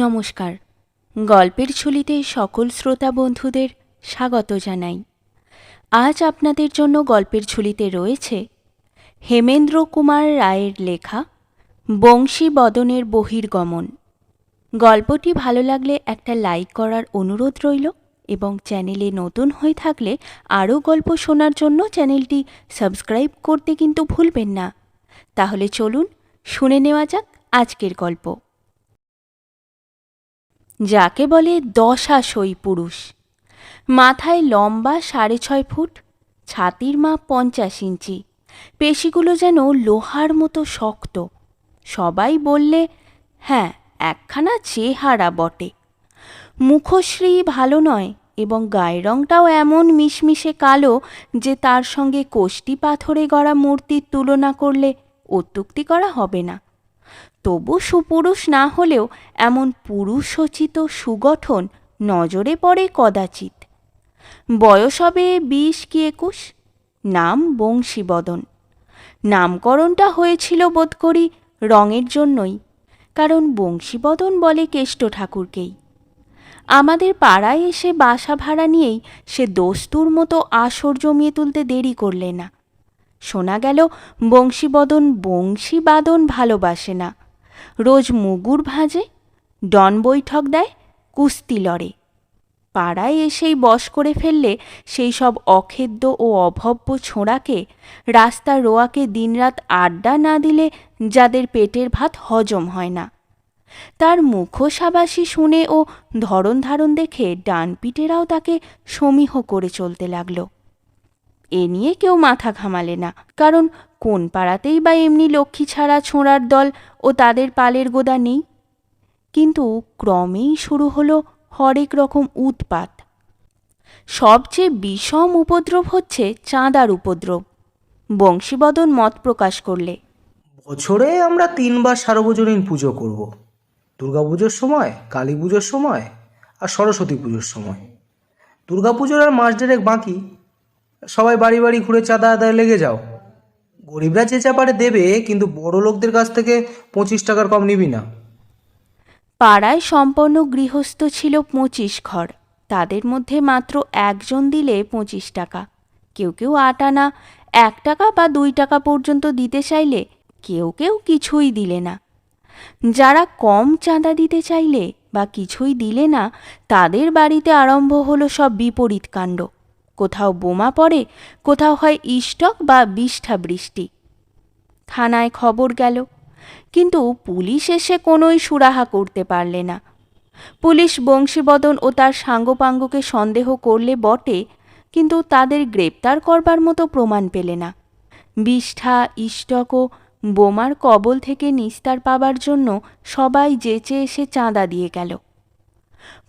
নমস্কার। গল্পের ঝুলিতে সকল শ্রোতা বন্ধুদের স্বাগত জানাই। আজ আপনাদের জন্য গল্পের ঝুলিতে রয়েছে হেমেন্দ্র কুমার রায়ের লেখা বংশী বদনের বহির্গমন। গল্পটি ভালো লাগলে একটা লাইক করার অনুরোধ রইল এবং চ্যানেলে নতুন হয়ে থাকলে আরও গল্প শোনার জন্য চ্যানেলটি সাবস্ক্রাইব করতে কিন্তু ভুলবেন না। তাহলে চলুন শুনে নেওয়া যাক আজকের গল্প। যাকে বলে দশাশই পুরুষ। মাথায় লম্বা সাড়ে ছয় ফুট, ছাতির মাপ পঞ্চাশ ইঞ্চি। পেশিগুলো যেন লোহার মতো শক্ত। সবাই বললে হ্যাঁ একখানা চেহারা বটে। মুখশ্রী ভালো নয় এবং গায়ের রংটাও এমন মিশমিশে কালো যে তার সঙ্গে কোষ্টি পাথরে গড়া মূর্তির তুলনা করলে অত্যুক্তি করা হবে না। তবু সুপুরুষ না হলেও এমন পুরুষোচিত সুগঠন নজরে পড়ে কদাচিৎ। বয়স হবে বিশ কি একুশ? নাম বংশীবদন। নামকরণটা হয়েছিল বোধ করি রঙের জন্যই, কারণ বংশীবদন বলে কেষ্ট ঠাকুরকেই। আমাদের পাড়ায় এসে বাসা ভাড়া নিয়েই সে দস্তুর মতো আসর জমিয়ে তুলতে দেরি করলে না। শোনা গেল, বংশীবদন বংশীবাদন ভালোবাসে না। রোজ মুগুর ভাজে, ডন বৈঠক দেয়, কুস্তি লড়ে। পাড়ায় এসেই বশ করে ফেললে সেই সব অখেদ্য ও অভব্য ছোঁড়াকে, রাস্তা রোয়াকে দিনরাত আড্ডা না দিলে যাদের পেটের ভাত হজম হয় না। তার মুখোশাবাসী শুনে ও ধরন ধারণ দেখে ডানপিটেরাও তাকে সমীহ করে চলতে লাগল। এ নিয়ে কেউ মাথা ঘামালে না। কারণ কোন পাড়াতেই বা এমনি লক্ষ্মী ছাড়া ছোঁড়ার দল ও তাদের পালের গোদা নেই। কিন্তু ক্রমেই শুরু হলো হরেক রকম উৎপাত। সবচেয়ে বিষম উপদ্রব হচ্ছে চাঁদার উপদ্রব। বংশীবদন মত প্রকাশ করলে। বছরে আমরা তিনবার সার্বজনীন পুজো করব। দুর্গাপুজোর সময় কালী পুজোর সময় আর সরস্বতী পুজোর সময়। দুর্গাপুজোর আর মাস দেড়েক বাকি সবাই বাড়ি বাড়ি ঘুরে চাঁদা আদায় লেগে যাও। গরিবরা যে যা পারে দেবে, কিন্তু বড় লোকদের কাছ থেকে পঁচিশ টাকার কম নিবি না। পাড়ায় সম্পন্ন গৃহস্থ ছিল পঁচিশ ঘর। তাদের মধ্যে মাত্র একজন দিলে পঁচিশ টাকা। কেউ কেউ আট আনা, এক টাকা বা দুই টাকা পর্যন্ত দিতে চাইলে কেউ কেউ কিছুই দিলে না। যারা কম চাঁদা দিতে চাইলে বা কিছুই দিলে না, তাদের বাড়িতে আরম্ভ হলো সব বিপরীত কাণ্ড। কোথাও বোমা পড়ে, কোথাও হয় ইষ্টক বা বিষ্ঠা বৃষ্টি থানায় খবর গেল। কিন্তু পুলিশ এসে কোনোই সুরাহা করতে পারলে না। পুলিশ বংশীবদন ও তার সাঙ্গপাঙ্গকে সন্দেহ করলে বটে, কিন্তু তাদের গ্রেপ্তার করবার মতো প্রমাণ পেলে না। বিষ্ঠা, ইষ্টক ও বোমার কবল থেকে নিস্তার পাবার জন্য সবাই যেচে এসে চাঁদা দিয়ে গেল।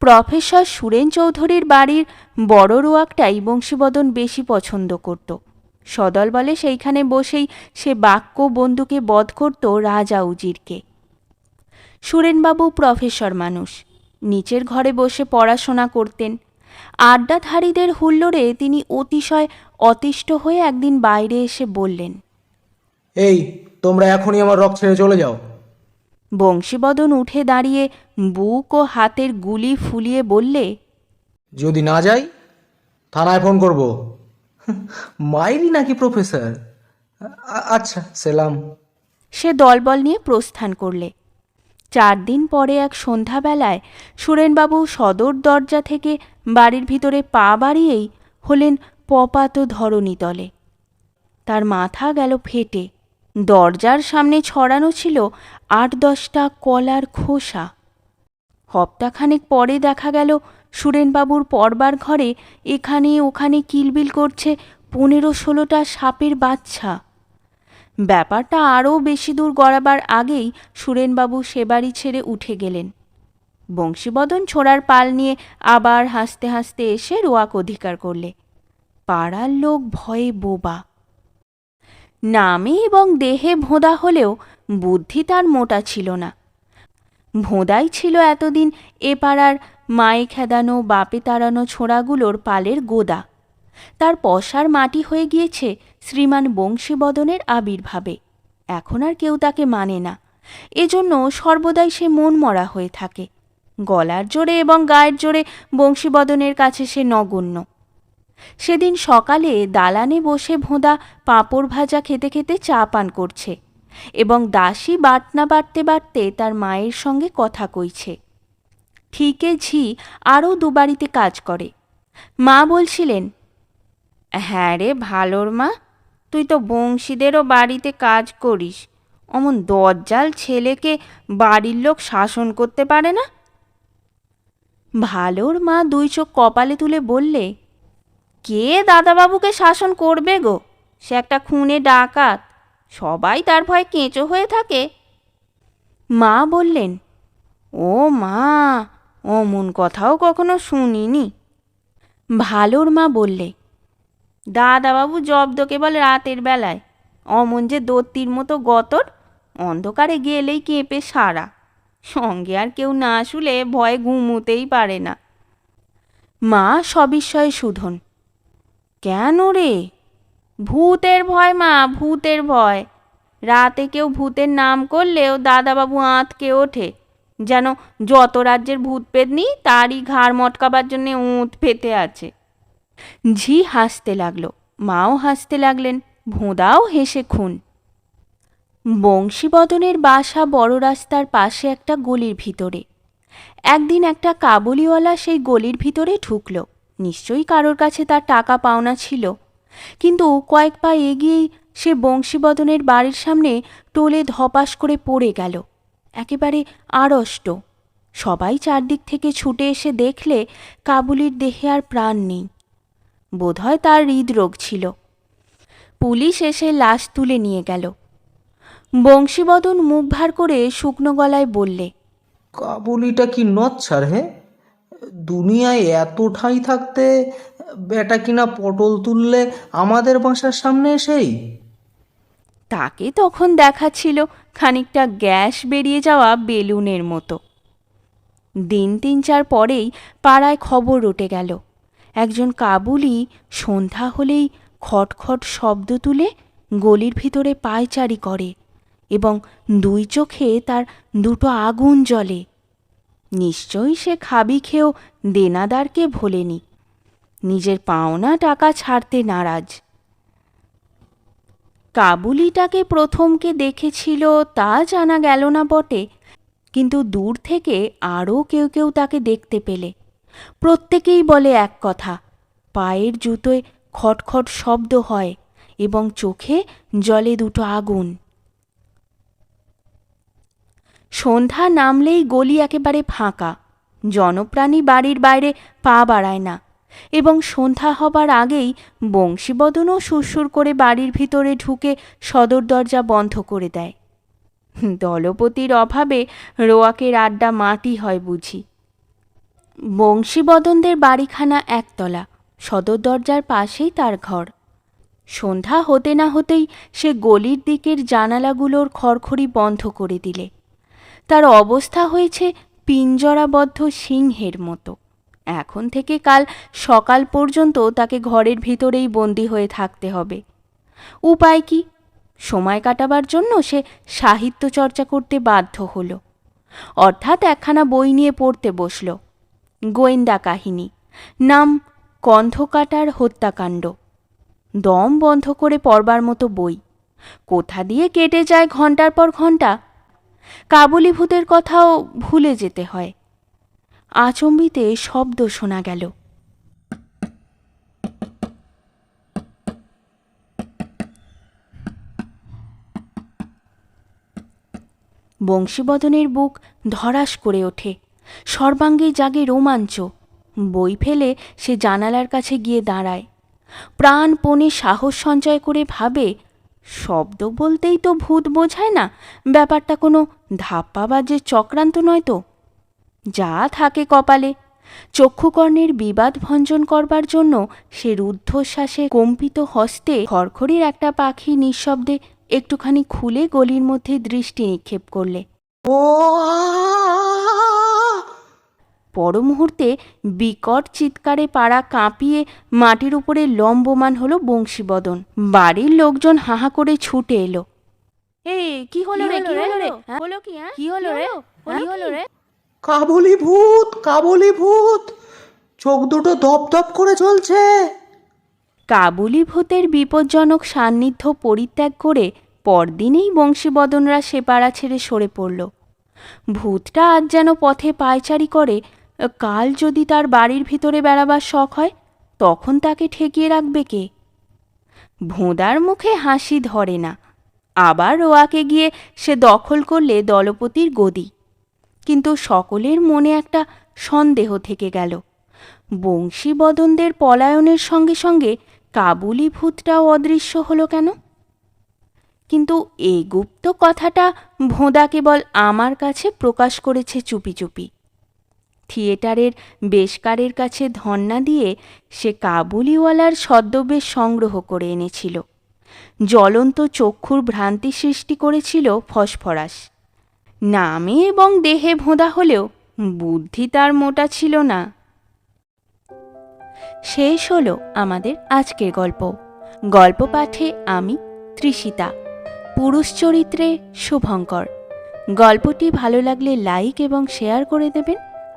প্রফেসর সুরেন চৌধুরীর বাড়ির বড় রোয়াকটাই বংশীবদন বেশি পছন্দ করত। সদল বলে সেইখানে বসেই সে বাক্য বন্ধুকে বধ করত রাজা উজিরকে। সুরেনবাবু প্রফেসর মানুষ। নিচের ঘরে বসে পড়াশোনা করতেন। আড্ডাধারীদের হুল্লোড়ে তিনি অতিশয় অতিষ্ঠ হয়ে একদিন বাইরে এসে বললেন, এই, তোমরা এখনই আমার রক ছেড়ে চলে যাও। বংশীবদন উঠে দাঁড়িয়ে বুক ও হাতের গুলি ফুলিয়ে বললে যদি না যাই থানায় ফোন করব। মাইরি নাকি প্রফেসর? আচ্ছা সেলাম। সে দলবল নিয়ে প্রস্থান করলে। চার দিন পরে এক সন্ধ্যাবেলায় সুরেনবাবু সদর দরজা থেকে বাড়ির ভিতরে পা বাড়িয়েই হলেন পপাত ধরণী তলে তার মাথা গেল ফেটে। দরজার সামনে ছড়ানো ছিল আট দশটা কলার খোসা। হপ্তাখানেক পরে দেখা গেল সুরেনবাবুর পরবার ঘরে এখানে ওখানে কিলবিল করছে পনেরো ষোলোটা সাপের বাচ্চা। ব্যাপারটা আরও বেশি দূর গড়াবার আগেই সুরেনবাবু সে বাড়ি ছেড়ে উঠে গেলেন। বংশীবদন ছোড়ার পাল নিয়ে আবার হাসতে হাসতে এসে রোয়াক অধিকার করলে। পাড়ার লোক ভয়ে বোবা। নামে এবং দেহে ভোঁদা হলেও বুদ্ধি তার মোটা ছিল না। ভোঁদাই ছিল এতদিন এ পাড়ার মায়ে খেদানো, বাপে তাড়ানো ছোড়াগুলোর পালের গোদা। তার পশার মাটি হয়ে গিয়েছে শ্রীমান বংশীবদনের আবির্ভাবে। এখন আর কেউ তাকে মানে না। এজন্য সর্বদাই সে মন মরা হয়ে থাকে। গলার জোরে এবং গায়ের জোরে বংশীবদনের কাছে সে নগণ্য। সেদিন সকালে দালানে বসে ভোঁদা পাঁপড় ভাজা খেতে খেতে চা পান করছে এবং দাসী বাটনা বাটতে বাটতে তার মায়ের সঙ্গে কথা কইছে। ঠিকে ঝি আরও দুবাড়িতে কাজ করে। মা বলছিলেন হ্যাঁ রে ভালোর মা, তুই তো বংশীদেরও বাড়িতে কাজ করিস। অমন দজ্জাল ছেলেকে বাড়ির লোক শাসন করতে পারে না? ভালোর মা দুই চোখ কপালে তুলে বললে কে দাদাবাবুকে শাসন করবে গো? সে একটা খুনে ডাকাত। সবাই তার ভয়ে কেঁচো হয়ে থাকে। মা বললেন, ও মা, অমন কথাও কখনো শুনিনি। ভালোর মা বললে, দাদাবাবু জব্দ কেবল রাতের বেলায়। অমন যে দত্তির মতো গতর, অন্ধকারে গেলেই কেঁপে সারা। সঙ্গে আর কেউ না শুলে ভয়ে ঘুমুতেই পারে না। মা সবিস্ময়ে শুধন কেন রে? ভূতের ভয় মা, ভূতের ভয়। রাতে কেউ ভূতের নাম করলেও দাদাবাবু আঁতকে ওঠে। যেন যত রাজ্যের ভূত পেদনি তারই ঘাড় মটকাবার জন্যে উঁত পেতে আছে। ঝি হাসতে লাগল, মাও হাসতে লাগলেন, ভোঁদাও হেসে খুন। বংশীবদনের বাসা বড় রাস্তার পাশে একটা গলির ভিতরে। একদিন একটা কাবুলিওয়ালা সেই গলির ভিতরে ঢুকল। নিশ্চয়ই কারোর কাছে তার টাকা পাওনা ছিল। কিন্তু কয়েক পা এগিয়েই সে বংশীবদনের বাড়ির সামনে টোলে ধপাস করে পড়ে গেল। একেবারে আড়ষ্ট। সবাই চারদিক থেকে ছুটে এসে দেখলে কাবুলির দেহে আর প্রাণ নেই। বোধহয় তার হৃদরোগ ছিল। পুলিশ এসে লাশ তুলে নিয়ে গেল। বংশীবদন মুখ ভার করে শুকনো গলায় বললে, কাবুলিটা কি নচ্ছার হে দুনিয়ায় এত ঠাঁই থাকতে বেটা কিনা পটল তুললে আমাদের বাসার সামনে এসেই? তাকে তখন দেখাচ্ছিল খানিকটা গ্যাস বেরিয়ে যাওয়া বেলুনের মতো। দিন তিন চার পরেই পাড়ায় খবর উঠে গেল। একজন কাবুলি সন্ধ্যা হলেই খটখট শব্দ তুলে গলির ভিতরে পায়চারি করে এবং দুই চোখে তার দুটো আগুন জ্বলে। নিশ্চয়ই সে খাবি খেয়েও দেনাদারকে ভোলেনি। নিজের পাওনা টাকা ছাড়তে নারাজ। কাবুলিটাকে প্রথমকে দেখেছিল, তা জানা গেল না বটে, কিন্তু দূর থেকে আরও কেউ কেউ তাকে দেখতে পেলে। প্রত্যেকেই বলে এক কথা, পায়ের জুতোয় খটখট শব্দ হয় এবং চোখে জলে দুটো আগুন। সন্ধ্যা নামলেই গলি একেবারে ফাঁকা। জনপ্রাণী বাড়ির বাইরে পা বাড়ায় না। এবং সন্ধ্যা হবার আগেই বংশীবদনও সুরসুর করে বাড়ির ভিতরে ঢুকে সদর দরজা বন্ধ করে দেয়। দলপতির অভাবে রোয়াকের আড্ডা মাটি হয় বুঝি। বংশীবদনদের বাড়িখানা একতলা, সদর দরজার পাশেই তার ঘর। সন্ধ্যা হতে না হতেই সে গলির দিকের জানালাগুলোর খড়খড়ি বন্ধ করে দিলে। তার অবস্থা হয়েছে পিঞ্জরাবদ্ধ সিংহের মতো। এখন থেকে কাল সকাল পর্যন্ত তাকে ঘরের ভিতরেই বন্দি হয়ে থাকতে হবে। উপায় কি? সময় কাটাবার জন্য সে সাহিত্য চর্চা করতে বাধ্য হলো। অর্থাৎ একখানা বই নিয়ে পড়তে বসল। গোয়েন্দা কাহিনী। নাম কন্ধকাটার হত্যাকাণ্ড। দম বন্ধ করে পড়বার মতো বই। কোথা দিয়ে কেটে যায় ঘণ্টার পর ঘণ্টা? কাবুলি ভূতের কথাও ভুলে যেতে হয়। আচম্বিতে শব্দ শোনা গেল। বংশীবদনের বুক ধরাস করে ওঠে। সর্বাঙ্গে জাগে রোমাঞ্চ। বই ফেলে সে জানালার কাছে গিয়ে দাঁড়ায়। প্রাণপণে সাহস সঞ্চয় করে ভাবে শব্দ বলতেই তো ভূত বোঝায় না। ব্যাপারটা কোনো ধাপ্পাবাজের চক্রান্ত নয় তো। যা থাকে কপালে। চক্ষুকর্ণের বিবাদ ভঞ্জন করবার জন্য সে রুদ্ধশ্বাসে কম্পিত হস্তে খড়খড়ির একটা পাখি নিঃশব্দে একটুখানি খুলে গলির মধ্যে দৃষ্টি নিক্ষেপ করলে। ও পর মুহূর্তে বিকট চিৎকারে পাড়া কাঁপিয়ে মাটির উপরে লম্বমান হলো বংশীবদন। বাড়ির লোকজন হাহা করে ছুটে এলো। এ কি হলো রে? কি হলো রে? হলো কি কি হলো রে? কি? হলো রে? কাবুলি ভূত কাবুলি ভূত! চোখ দুটো দপ দপ করে চলছে। কাবুলি ভূতের বিপজ্জনক সান্নিধ্য পরিত্যাগ করে পরদিনেই বংশীবদনরা সে পাড়া ছেড়ে সরে পড়ল। ভূতটা আজ যেন পথে পায়চারি করে কাল যদি তার বাড়ির ভিতরে বেড়াবার শখ হয়, তখন তাকে ঠেকিয়ে রাখবে কে? ভোঁদার মুখে হাসি ধরে না। আবার রোয়াকে গিয়ে সে দখল করলে দলপতির গদি। কিন্তু সকলের মনে একটা সন্দেহ থেকে গেল। বংশীবদনদের পলায়নের সঙ্গে সঙ্গে কাবুলি ভূতটাও অদৃশ্য হলো কেন? কিন্তু এই গুপ্ত কথাটা ভোঁদা কেবল আমার কাছে প্রকাশ করেছে চুপি চুপি। থিয়েটারের বেশকারের কাছে ধন্না দিয়ে সে কাবুলিওয়ালার ছদ্মবেশ সংগ্রহ করে এনেছিল। জ্বলন্ত চক্ষুর ভ্রান্তি সৃষ্টি করেছিল ফসফরাস। নামে এবং দেহে ভোঁদা হলেও বুদ্ধি তার মোটা ছিল না। শেষ হলো আমাদের আজকের গল্প। গল্প পাঠে আমি তৃষিতা পুরুষ চরিত্রে শুভঙ্কর। গল্পটি ভালো লাগলে লাইক এবং শেয়ার করে দেবেন।